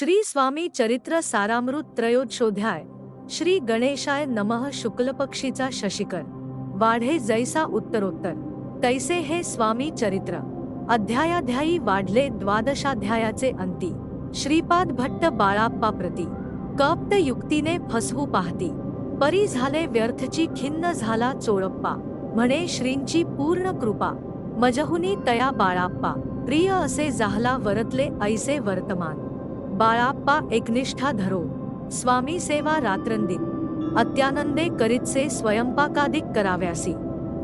श्री स्वामी चरित्र सारामृत त्रयोदशोध्याय श्री गणेशाय नमः शुक्लपक्षीचा शशिकर वाढे जैसा उत्तरोत्तर तैसे हे स्वामी चरित्र अध्यायाध्यायी वाढले द्वादशाध्यायाचे अंती श्रीपाद भट्ट बाळाप्पा प्रती कप्त युक्तीने फसवू पाहती परी झाले व्यर्थची खिन्न झाला चोळप्पा म्हणे श्रींची पूर्ण कृपा मजहुनी तया बाळाप्पा प्रिय असे जाहला वरतले ऐसे वर्तमान. बाळाप्पा एकनिष्ठा धरो. स्वामी सेवा रात्रंदिन. अत्यानंदे करीतसे स्वयंपाकादिक कराव्यासी.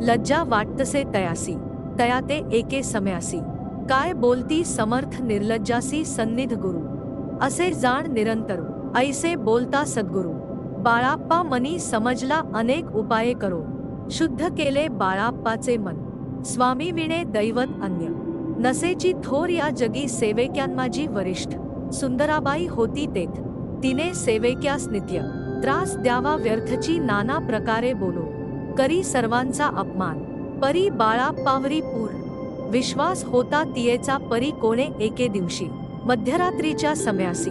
लज्जा वाटतसे तयासी. तया ते एके समयासी. काय बोलती समर्थ निर्लज्जासी सन्निध गुरु. असे जाण निरंतर. ऐसे बोलता सद्गुरु. बाळाप्पा मनी समजला अनेक उपाये करो. शुद्ध केले बाळाप्पाचे मन. स्वामी विणे दैवत अन्य. नसेची थोर या जगी सेवेक्यांमाजी वरिष्ठ. सुंदराबाई होती तेथ. तिने सेवेक्यास नित्य त्रास द्यावा व्यर्थची नाना प्रकारे बोलो करी सर्वांचा अपमान परी बाळाप्पावरी पूर. विश्वास होता तियेचा परी कोणे एके दिवशी मध्यरात्रीच्या समयासी.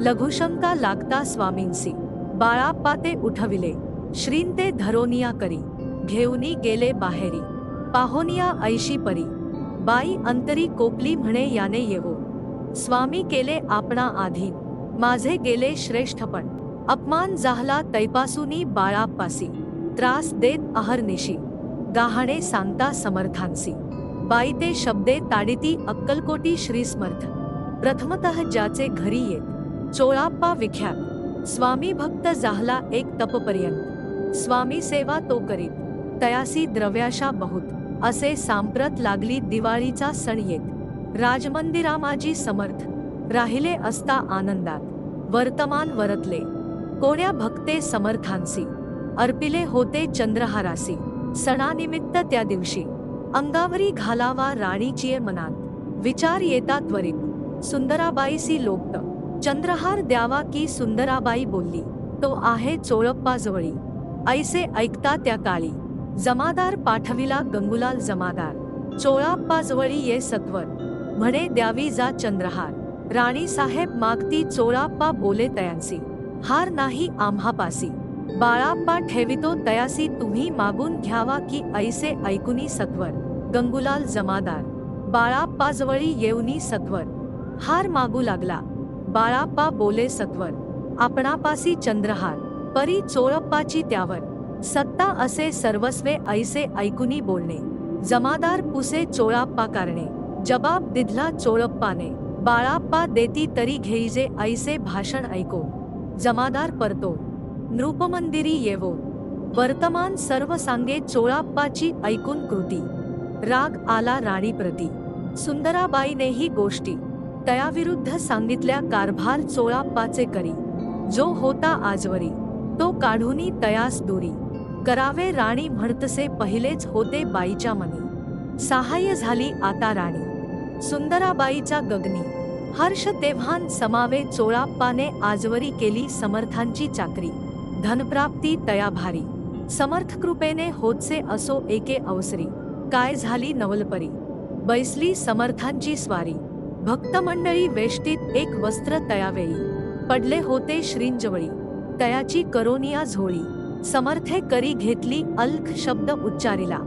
लघुशंका लागता स्वामींसी बाळाप्पा ते उठविले श्रींते धरोनिया करी घेऊनी गेले बाहेरी. पाहोनिया ऐशी परी बाई अंतरी कोपली म्हणे याने येवो. स्वामी केले आपणा आधीन माझे गेले श्रेष्ठपण. अपमान जाहला तैपासुनी बाळाप्पासी. त्रास देत अहर्निशी. गाहाणे सांगता समर्थांसी. बाईते शब्दे ताडिती अक्कलकोटी श्रीस्मर्थ. प्रथमतः ज्याचे घरी येत. चोळाप्पा विख्यात. स्वामी भक्त जाहला एक तपपर्यंत. स्वामी सेवा तो करीत. तयासी द्रव्याशा बहुत. असे सांप्रत लागली दिवाळीचा सण येत. राजमंदिरामाजी समर्थ राहिले असता आनंदात वर्तमान वरतले. कोण्या भक्ते समर्थांसी अर्पिले होते चंद्रहारासी सणानिमित्त त्या दिवशी. अंगावरी घालावा राणीचीये मनात विचार येता त्वरित. सुंदराबाईसी लोकत चंद्रहार द्यावा की सुंदराबाई बोलली तो आहे चोळप्पाजवळी ऐसे ऐकता त्या काळी. जमादार पाठविला गंगुलाल जमादार. चोळाप्पाजवळी ये सत्वर. म्हणे द्यावी जा चंद्रहार. राणी साहेब मागती चोळाप्पा बोले तयांसी. हार नाही आम्हापासी. बाळाप्पा ठेवितो तयासी तुम्ही मागून घ्यावा की ऐसे ऐकुनी सत्वर. गंगुलाल जमादार. बाळाप्पाजवळी येऊनी सत्वर. हार मागू लागला. बाळाप्पा बोले सत्वर. आपणापासी चंद्रहार. परी चोळप्पाची त्यावर. सत्ता असे सर्वस्वे ऐसे ऐकुनी बोलणे. जमादार पुसे चोळाप्पा कारणे. जबाब दिधला चोळप्पाने. बाळाप्पा देती तरी घेईजे ऐसे भाषण ऐको. जमादार परतो. नृपमंदिरी येवो. वर्तमान सर्व सांगे चोळाप्पाची ऐकून कृती. राग आला राणीप्रती सुंदराबाईनेही गोष्टी. तयाविरुद्ध सांगितल्या कारभार चोळाप्पाचे करी. जो होता आजवरी तो काढूनी तयास दुरी. करावे राणी म्हणतसे पहिलेच होते बाईच्या मनी. सहाय्य झाली आता राणी. सुंदराबाईच्या गगनी. हर्ष तेव्हान समावे चोळाप्पाने आजवरी केली समर्थांची चाकरी. धनप्राप्ती तया भारी समर्थ कृपेने होतसे असो एके अवसरी. काय झाली नवलपरी? बैसली समर्थांची स्वारी. भक्तमंडळी वेष्टीत एक वस्त्र तयावेळी. पडले होते श्रींजवळी. तयाची करोनिया झोळी. समर्थे करी घेतली अल्ख शब्द उच्चारिला.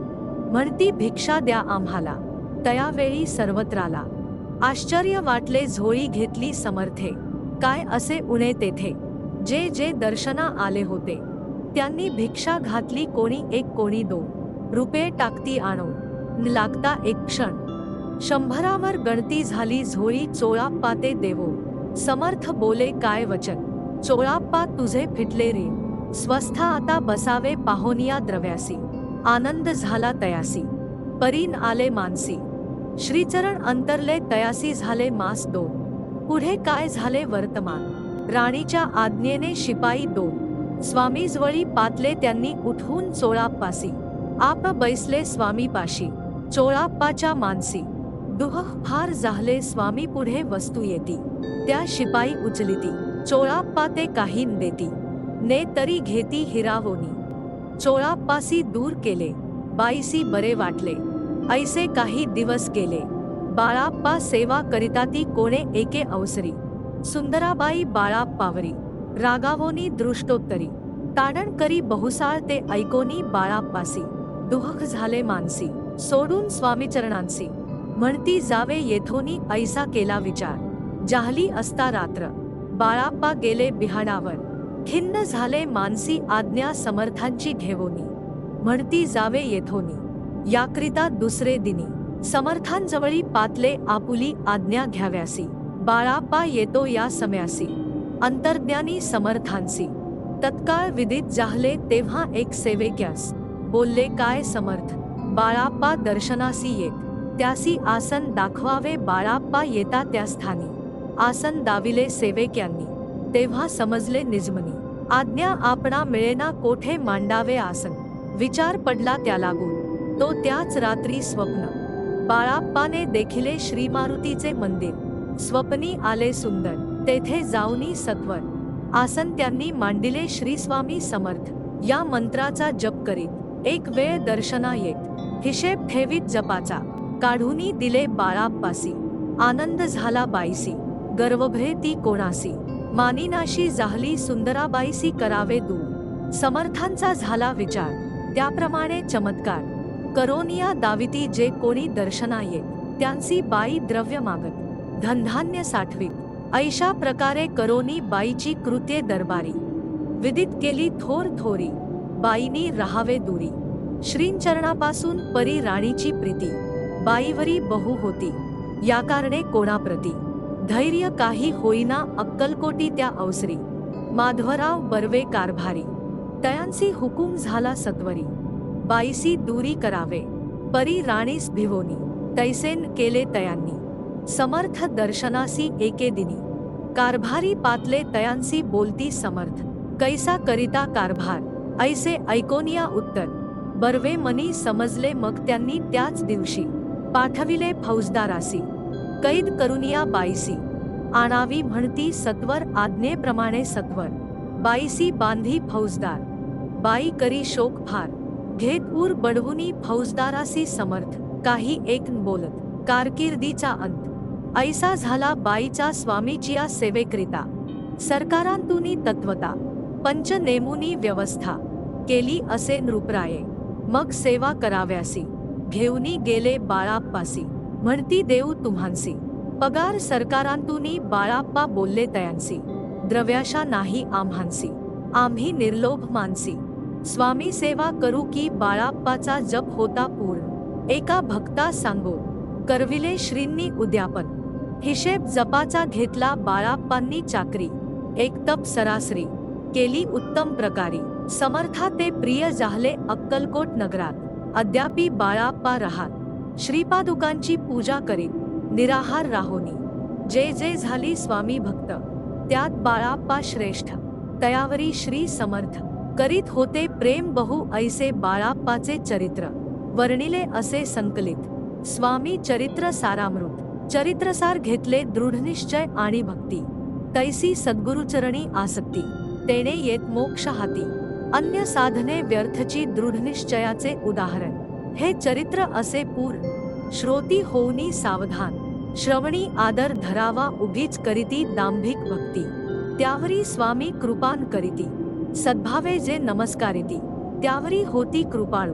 म्हणती भिक्षा द्या आम्हाला. तयावेळी सर्वत्राला आश्चर्य वाटले झोळी घेतली समर्थे काय असे उणे तेथे जे जे दर्शना आले होते त्यांनी भिक्षा घातली कोणी एक कोणी दोन रुपये टाकती आणो न लागता एक क्षण शंभरावर गणती झाली झोळी चोळाप्पा ते देवो समर्थ बोले काय वचन चोळाप्पा तुझे फिटले रे स्वस्थ आता बसावे पाहोनिया द्रव्यासी आनंद झाला तयासी परीन आले मानसी श्रीचरण अंतरले तयासी झाले मास दोन. पुढे काय झाले वर्तमान? राणीच्या आज्ञेने शिपाई दोन. स्वामीजवळी पातले त्यांनी उठून चोळाप्पासी. आप बैसले स्वामीपाशी. चोळाप्पाच्या मानसी. दुह फार झाले स्वामी पुढे वस्तू येती. त्या शिपाई उचलिती. चोळाप्पा ते काही देती. ने तरी घेती हिरावोनी. चोळाप्पासी दूर केले. बाईसी बरे वाटले. ऐसे काही दिवस गेले. बाळाप्पा सेवा करिता ती कोणे एके अवसरी. सुंदराबाई बाळाप्पावरी रागावोनी दृष्टोत्तरी. ताडण करी बहुसाळ ते ऐकोनी बाळाप्पासी. दुहक झाले मानसी. सोडून स्वामीचरणांसी. म्हणती जावे येथोनी ऐसा केला विचार. जाहली असता रात्र. बाळाप्पा गेले बिहाडावर. खिन्न झाले मानसी आज्ञा समर्थांची घेवोनी. म्हणती जावे येथोनी. याकरिता दुसरे दिनी समर्थांजवळी पातले आपुली आज्ञा घ्याव्यासी. बाळाप्पा येतो या सम्यासी. अंतर्ज्ञानी समर्थांसी. तत्काळ विदित जाहले तेव्हा एक सेवेक्यास. बोलले काय समर्थ? बाळाप्पा दर्शनासी येत. त्यासी आसन दाखवावे बाळाप्पा येता त्या स्थानी. आसन दाविले सेवेक्यांनी. तेव्हा समजले निजमनी. आज्ञा आपणा मिळेना कोठे मांडावे आसन. विचार पडला त्या लागून. तो त्याच रात्री स्वप्न. बाळाप्पाने देखिले श्री मारुतीचे मंदिर. स्वप्नी आले सुंदर. तेथे जाऊनी सत्वर. आसन त्यांनी मांडिले श्री स्वामी समर्थ. या मंत्राचा जप करीत. एक वेळ दर्शना येत. हिशेब ठेवीत जपाचा. काढूनी दिले बाळाप्पासी. आनंद झाला बाईसी. गर्वभे ती कोणासी. मानिनाशी जाहली सुंदराबाईसी करावे दूर. समर्थांचा झाला विचार. त्याप्रमाणे चमत्कार. करोनिया दाविती जे कोणी दर्शना येत त्यांची बाई द्रव्य मागत धनधान्य साठवीत. ऐशा प्रकारे करोनी बाईची कृत्ये दरबारी. विदित केली थोर थोरी बाईनी राहावे दुरी. श्रींचरणापासून परी राणीची प्रीती बाईवरी बहु होती या कारणे कोणाप्रती. धैर्य काही होईना अक्कलकोटी त्या अवसरी. माधवराव बर्वे कारभारी. तयांसी हुकूम झाला सत्वरी. बाईसी दूरी करावे. परी राणीस भिवोनी तैसेन केले तयांनी. समर्थ दर्शनासी एके दिनी. कारभारी पातले तयांसी बोलती समर्थ कैसा करिता कारभार? ऐसे ऐकोनिया उत्तर. बर्वे मनी समजले मग त्यांनी त्याच दिवशी. पाठविले फौजदारासी. कैद करुनिया बाईसी. आणावी म्हणती सत्वर आज्ञेप्रमाणे सत्वर. बाईसी बांधी फौजदार. बाई करी शोक फार. घेत उर बढवुनी फौजदारासी समर्थ काही एक न बोलत कारकिर्दीचा अंत. ऐसा झाला बाईचा स्वामीचिया सेवेकरिता. सरकारांतुनी तत्वता. पंच नेमुनी व्यवस्था. केली असे नृपराये. मग सेवा कराव्यासी. घेऊनी गेले बाळाप्पासी. म्हणती देऊ तुम्हांसी. पगार सरकारांतुनी बाळाप्पा बोलले तयांसी. द्रव्याशा नाही आम्हांसी. आम्ही निर्लोभ मानसी स्वामी सेवा करू की बाळाप्पाचा जप होता पूर्ण. एका भक्ता सांगो करविले श्रींनी उद्यापन. हिशेब जपाचा घेतला बाळाप्पांनी चाकरी. एक तप सरासरी. केली उत्तम प्रकारी. समर्था ते प्रिय जाहले अक्कलकोट नगरात. अद्यापी बाळाप्पा राहात. श्रीपादुकांची पूजा करीत. निराहार राहोनी. जे जे झाली स्वामी भक्त. त्यात बाळाप्पा श्रेष्ठ. तयावरी श्री समर्थ. करीत होते प्रेम बहु ऐसे बाळाप्पाचे चरित्र. वर्णिले असे संकलित. स्वामी चरित्र सारामृत. चरित्रसार घेतले दृढनिश्चय आणि भक्ती. तैसी सद्गुरुचरणी आसक्ती. तेने येत मोक्ष हाती. अन्य साधने व्यर्थची दृढनिश्चयाचे उदाहरण. हे चरित्र असे पूर. श्रोती होऊनी सावधान. श्रवणी आदर धरावा उगीच करीती दांभिक भक्ती. त्यावरी स्वामी कृपान करीती. सद्भावे जे नमस्कारिती, त्यावरी होती कृपाळू.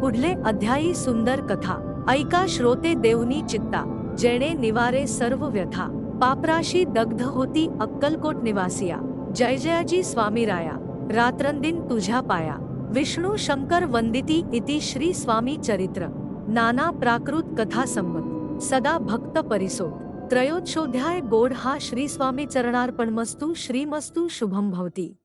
पुढले अध्यायी सुंदर कथा, ऐका श्रोते देवनी चित्ता, जेणे निवारे सर्व व्यथा. पापराशी दग्ध होती अक्कलकोट निवासिया. जय जयाजी स्वामी राया रात्रंदिन तुझ्या पाया. विष्णू शंकर वंदिती इति श्री स्वामी चरित्र. नाना प्राकृत कथा संमत सदा भक्त परिसो त्रयोदशोध्याय गोड हा श्री स्वामी चरणार्पणमस्तु, श्रीमस्तु शुभम भवती.